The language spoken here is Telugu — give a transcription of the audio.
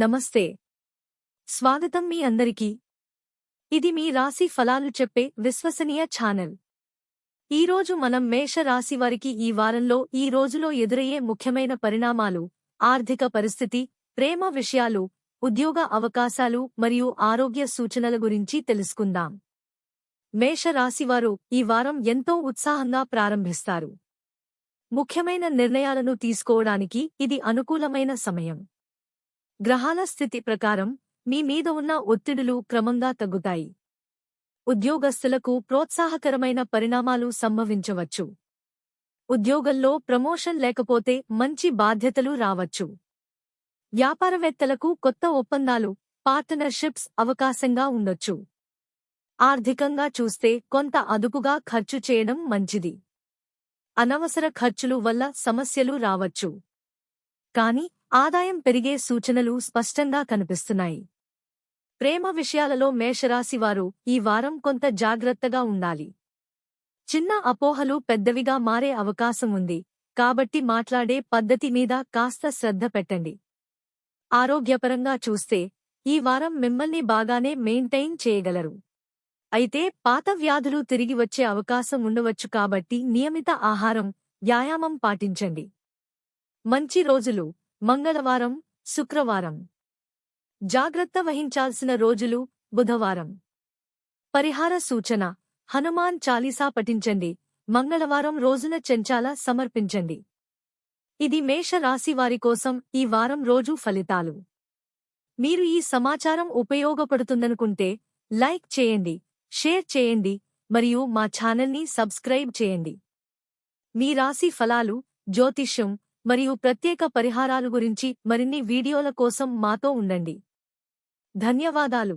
నమస్తే. స్వాగతం మీ అందరికీ. ఇది మీ రాశి ఫలాలు చెప్పే విశ్వసనీయ ఛానల్. ఈరోజు మనం మేష రాశి వారికి ఈ వారంలో ఈ రోజులో ఎదురయ్యే ముఖ్యమైన పరిణామాలు ఆర్థిక పరిస్థితి ప్రేమ విషయాలు ఉద్యోగ అవకాశాలు మరియు ఆరోగ్య సూచనల గురించి తెలుసుకుందాం. మేష రాశివారు ఈ వారం ఎంతో ఉత్సాహంగా ప్రారంభిస్తారు. ముఖ్యమైన నిర్ణయాలను తీసుకోవడానికి ఇది అనుకూలమైన సమయం. గ్రహాల స్థితి ప్రకారం మీ మీద ఉన్న ఒత్తిడులు క్రమంగా తగ్గుతాయి. ఉద్యోగస్తులకు ప్రోత్సాహకరమైన పరిణామాలు సంభవించవచ్చు. ఉద్యోగంలో ప్రమోషన్ లేకపోతే మంచి బాధ్యతలు రావచ్చు. వ్యాపారవేత్తలకు కొత్త ఒప్పందాలు పార్ట్నర్షిప్స్ అవకాశంగా ఉండొచ్చు. ఆర్థికంగా చూస్తే కొంత అదుపుగా ఖర్చు చేయడం మంచిది. అనవసర ఖర్చులు వల్ల సమస్యలు రావచ్చు. కాని ఆదాయం పెరిగే సూచనలు స్పష్టంగా కనిపిస్తున్నాయి. ప్రేమ విషయాలలో మేషరాశివారు ఈ వారం కొంత జాగ్రత్తగా ఉండాలి. చిన్న అపోహలు పెద్దవిగా మారే అవకాశం ఉంది కాబట్టి మాట్లాడే పద్ధతి మీద కాస్త శ్రద్ధ పెట్టండి. ఆరోగ్యపరంగా చూస్తే ఈ వారం మిమ్మల్ని బాగానే మెయింటైన్ చేయగలరు. అయితే పాత వ్యాధులు తిరిగి వచ్చే అవకాశం ఉండవచ్చు కాబట్టి నియమిత ఆహారం వ్యాయామం పాటించండి. మంచి రోజులు మంగళవారం శుక్రవారం. జాగ్రత్త వహించాల్సిన రోజులు బుధవారం. పరిహార సూచన హనుమాన్ చాలీసా పఠించండి. మంగళవారం రోజున చెంచాల సమర్పించండి. ఇది మేష రాశి వారి కోసం ఈ వారం రోజు ఫలితాలు. మీరు ఈ సమాచారం ఉపయోగపడుతుందనుకుంటే లైక్ చేయండి షేర్ చేయండి మరియు మా ఛానల్ని సబ్స్క్రైబ్ చేయండి. మీ రాశి ఫలాలు జ్యోతిష్యం మరియు ప్రత్యేక పరిహారాలు గురించి మరిన్ని వీడియోల కోసం మాతో ఉండండి. ధన్యవాదాలు.